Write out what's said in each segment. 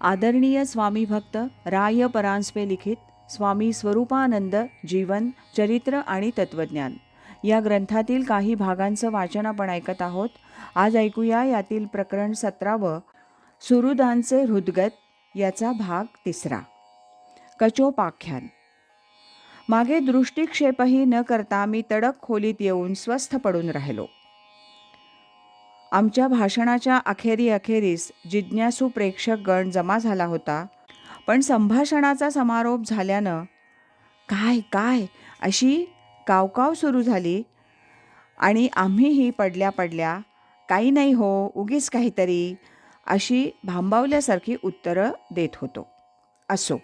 आदरणीय स्वामी भक्त राय परांजपे लिखित स्वामी स्वरूपानंद जीवन चरित्र आणि तत्वज्ञान या ग्रंथातील काही भागांचं वाचन आपण ऐकत आहोत. आज ऐकूया यातील प्रकरण सतरावं सुरुदांचे हृदगत याचा भाग तिसरा. कचोपाख्यान. मागे दृष्टिक्षेपही न करता मी तडक खोलीत येऊन स्वस्थ पडून राहिलो. आमच्या भाषणाच्या अखेरी अखेरीस जिज्ञासू प्रेक्षक गण जमा झाला होता. पण संभाषणाचा समारोप झाल्यानं काय काय? अशी कावकाव सुरू झाली. आणि आम्हीही पडल्या पडल्या काही नाही हो उगीच काहीतरी अशी भांबावल्यासारखी उत्तरं देत होतो. असो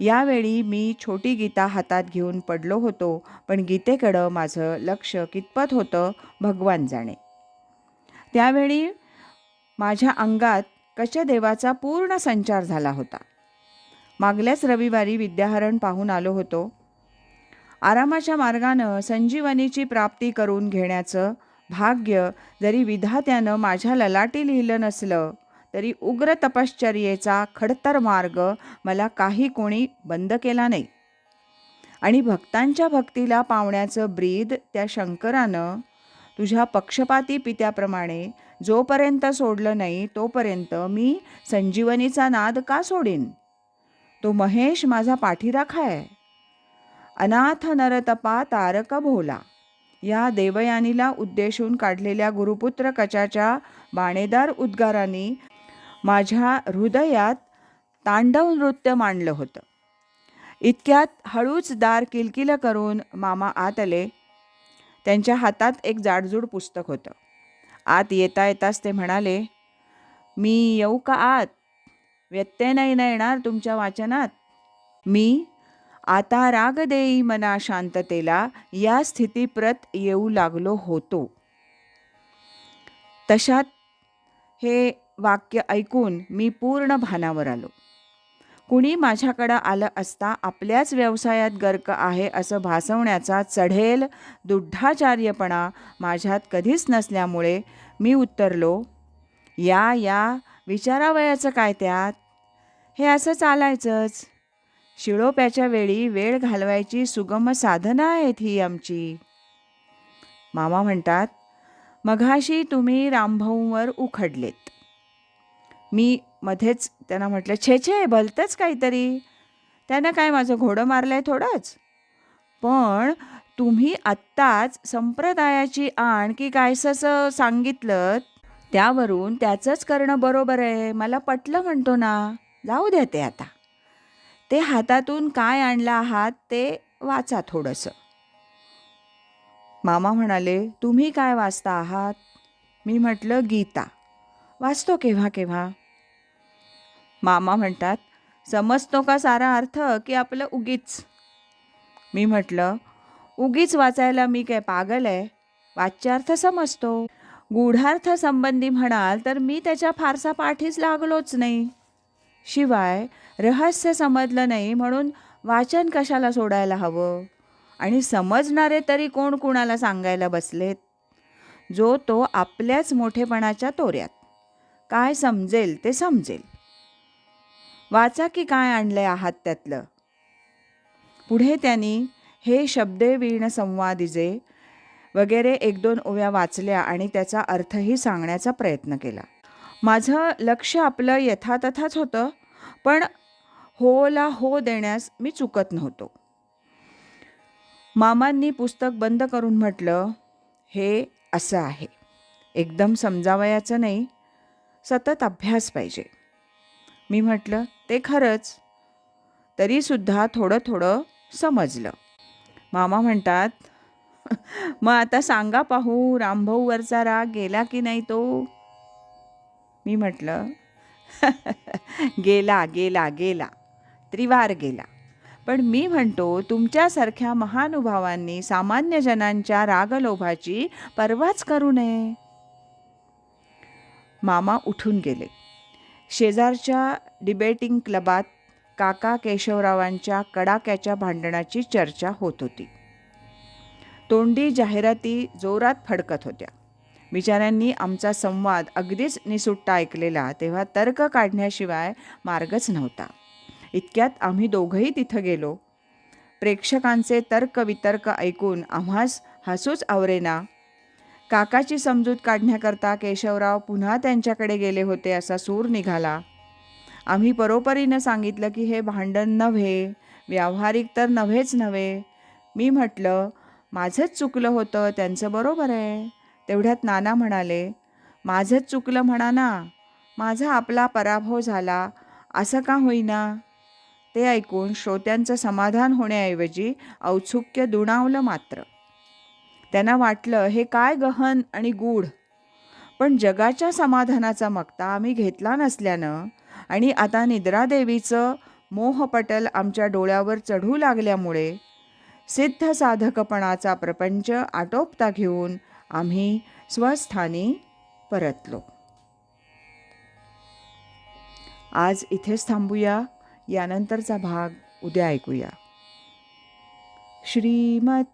यावेळी मी छोटी गीता हातात घेऊन पडलो होतो पण गीतेकडं माझं लक्ष कितपत होतं भगवान जाणे. त्यावेळी माझ्या अंगात कशदेवाचा पूर्ण संचार झाला होता. मागल्याच रविवारी विद्याहरण पाहून आलो होतो. आरामाच्या मार्गानं संजीवनीची प्राप्ती करून घेण्याचं भाग्य जरी विधात्यानं माझ्या ललाटी लिहिलं नसलं तरी उग्र तपश्चर्येचा खडतर मार्ग मला काही कोणी बंद केला नाही. आणि भक्तांच्या भक्तीला पावण्याचं ब्रीद त्या शंकरानं तुझ्या पक्षपाती पित्याप्रमाणे जोपर्यंत सोडलं नाही तोपर्यंत मी संजीवनीचा नाद का सोडीन? तो महेश माझा पाठीराखा आहे. अनाथ नरतपा तारक भोला. या देवयानीला उद्देशून काढलेल्या गुरुपुत्र कचाच्या बाणेदार उद्गाराने माझ्या हृदयात तांडव नृत्य मांडलं होतं. इतक्यात हळूच दार किलकिल करून मामा आत आले त्यांच्या हातात एक जाडजूड पुस्तक होतं. आत येता येताच ते म्हणाले मी येऊ का आत? व्यत्यय नाही ना येणार तुमच्या वाचनात? मी आता राग देई मना शांततेला या स्थितीप्रत येऊ लागलो होतो. तशात हे वाक्य ऐकून मी पूर्ण भानावर आलो. कुणी माझ्याकडं आलं असता आपल्याच व्यवसायात गर्क आहे असं भासवण्याचा चढेल दुड्ढाचार्यपणा माझ्यात कधीच नसल्यामुळे मी उत्तरलो या या विचारावयाचं काय त्यात? हे असं चालायचंच. शिळोप्याच्या वेळी वेळ घालवायची सुगम साधनं आहेत ही आमची. मामा म्हणतात मघाशी तुम्ही रामभाऊंवर उखडलेत. मी मध्येच त्यांना म्हटलं छे छे भलतंच काहीतरी. त्यानं काय माझं घोडं मारलं आहे थोडंच. पण तुम्ही आत्ताच संप्रदायाची आण की कायसं सांगितलं त्यावरून त्याचंच करणं बरोबर आहे. मला पटलं म्हणतो ना. जाऊ द्या ते आता. ते हातातून काय आणलं आहात ते वाचा थोडंसं. मामा म्हणाले तुम्ही काय वाचता आहात? मी म्हटलं गीता. वाचतो केव्हा केव्हा? मामा म्हणतात समजतो का सारा अर्थ की आपलं उगीच? मी म्हटलं उगीच वाचायला मी काय पागल आहे? वाच्यार्थ समजतो. गूढार्थ संबंधी म्हणाल तर मी त्याच्या फारसा पाठीच लागलोच नाही. शिवाय रहस्य समजलं नाही म्हणून वाचन कशाला सोडायला हवं? आणि समजणारे तरी कोण कुणाला सांगायला बसलेत? जो तो आपल्याच मोठेपणाच्या तोऱ्यात. काय समजेल ते समजेल. वाचा की काय आणले आहात त्यातलं? पुढे त्यांनी हे शब्दे वीण संवादिजे वगैरे एक दोन ओव्या वाचल्या आणि त्याचा अर्थही सांगण्याचा प्रयत्न केला. माझं लक्ष आपलं यथातथाच होतं पण होला हो देण्यास मी चुकत नव्हतो. मामांनी पुस्तक बंद करून म्हटलं हे असं आहे. एकदम समजावयाचं नाही. सतत अभ्यास पाहिजे. मी म्हटलं ते खरंच. तरीसुद्धा थोडं थोडं समजलं. मामा म्हणतात मग आता सांगा पाहू रामभाऊवरचा राग गेला की नाही तो? मी म्हटलं गेला गेला गेला. त्रिवार गेला. पण मी म्हणतो तुमच्यासारख्या महानुभावांनी सामान्य जनांच्या रागलोभाची पर्वाच करू नये. मामा उठून गेले. शेजारच्या डिबेटिंग क्लबात काका केशवरावांच्या कडाक्याच्या भांडणाची चर्चा होत होती. तोंडी जाहिराती जोरात फडकत होत्या. बिचाऱ्यांनी आमचा संवाद अगदीच निसुट्टा ऐकलेला तेव्हा तर्क काढण्याशिवाय मार्गच नव्हता. इतक्यात आम्ही दोघंही तिथं गेलो. प्रेक्षकांचे तर्क वितर्क ऐकून आम्हास हसूच आवरेना काकाची समजूत काढण्याकरता केशवराव पुन्हा त्यांच्याकडे गेले होते असा सूर निघाला. आम्ही परोपरीनं सांगितलं की हे भांडण नव्हे व्यावहारिक तर नव्हेच नव्हे. मी म्हटलं माझंच चुकलं होतं त्यांचं बरोबर आहे. तेवढ्यात नाना म्हणाले माझंच चुकलं म्हणा ना माझा आपला पराभव झाला असं का होईना? ते ऐकून श्रोत्यांचं समाधान होण्याऐवजी औत्सुक्य दुणावलं मात्र. त्यांना वाटलं हे काय गहन आणि गूढ? पण जगाच्या समाधानाचा मक्ता आम्ही घेतला नसल्यानं आणि आता निद्रादेवीचं मोहपटल आमच्या डोळ्यावर चढू लागल्यामुळे सिद्ध साधकपणाचा प्रपंच आटोपता घेऊन आम्ही स्वस्थानी परतलो. आज इथेच थांबूया. यानंतरचा भाग उद्या ऐकूया. श्रीमत